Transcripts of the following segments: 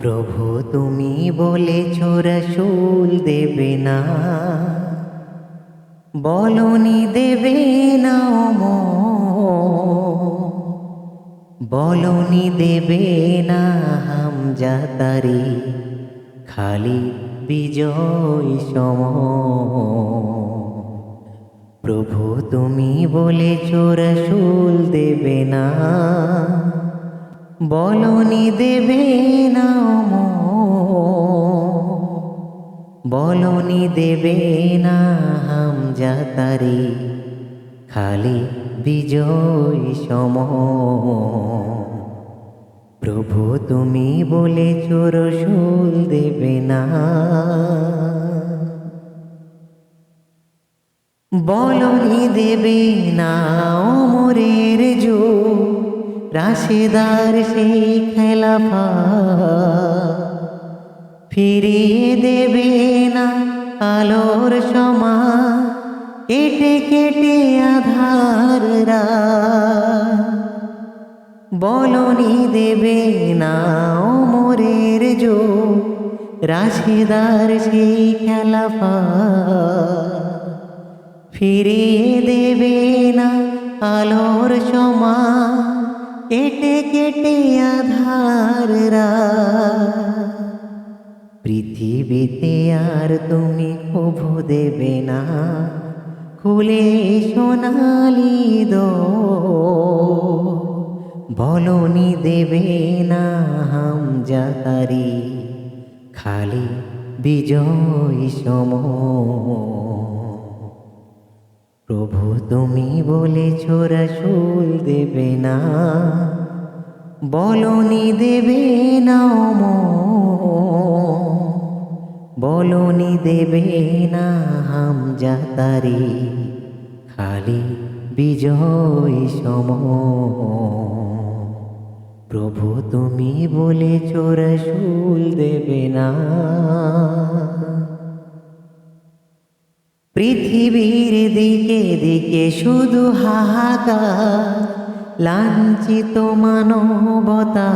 প্রভু তুমি বলেছ রসুল দেবে না। বলনি দেবে না বলনি দেবে না হাম যাতারি খালি বিজয় সম প্রভু তুমি বলেছ রসুল দেবে না। বলনি দেবে না বলনি দেবে না হাম যাতারি খালি বিজয় সম। প্রভু তুমি বলেছ রসুল দেবে না। বলনি দেবে না অমরের যো রাশেদার সেই খেলাফা। ফিরিয়ে দেবে না আলোর সমা। কেটে কেটে আধার বলনি দেবে না মোরের জো। রাশেদার সেই খেলাফা। ফিরিয়ে দেবে না আলোর সমা। কেটে কেটে আধার পৃথিবীতে আর তুমি কভু দেবে না। খুলে সোনালি দো। বলনি দেবে না হাম যাতারি খালি বিজয় সম। প্রভু তুমি বলেছ রসুল দেবে না। বলনি দেবে না বলনি দেবে না হাম যাতারি খালি বিজয় সম প্রভু তুমি বলেছ রসুল দেবে না। পৃথিবীর দিকে দিকে শুধু হাহাকার লাঞ্ছিত মানবতা।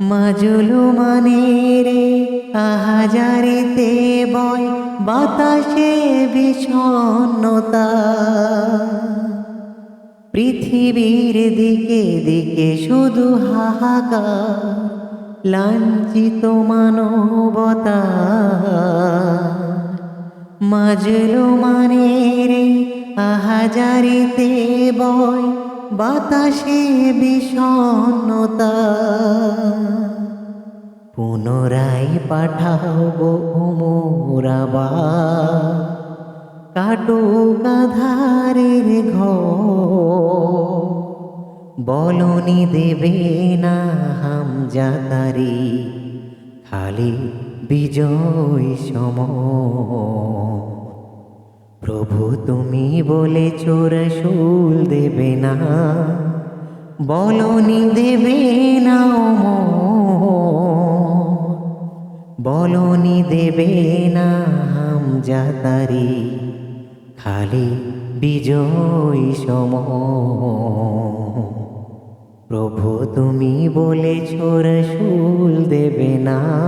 মাজুলু মানের আহাজারিতে বয়, বাতাসে বিষণ্ণতা। পৃথিবীর দিকে দিকে শুধু হাহাকার, লাঞ্ছিত মানবতা। মাজলু মানের আহাজারিতে বয় বাতাসে বিষণ্ণতা। পুনরায় পাঠাবো মোরাবা কাটো গাধারের ঘর। বলনি দেবে না হাম যাতারি খালি বিজয় সম প্রভু তুমি বলেছ শুল দেবে না। বলনি দেবে না বলনি দেবে না হাম যাতারি খালি বিজয় সম প্রভু তুমি বলেছ শুল দেবে না।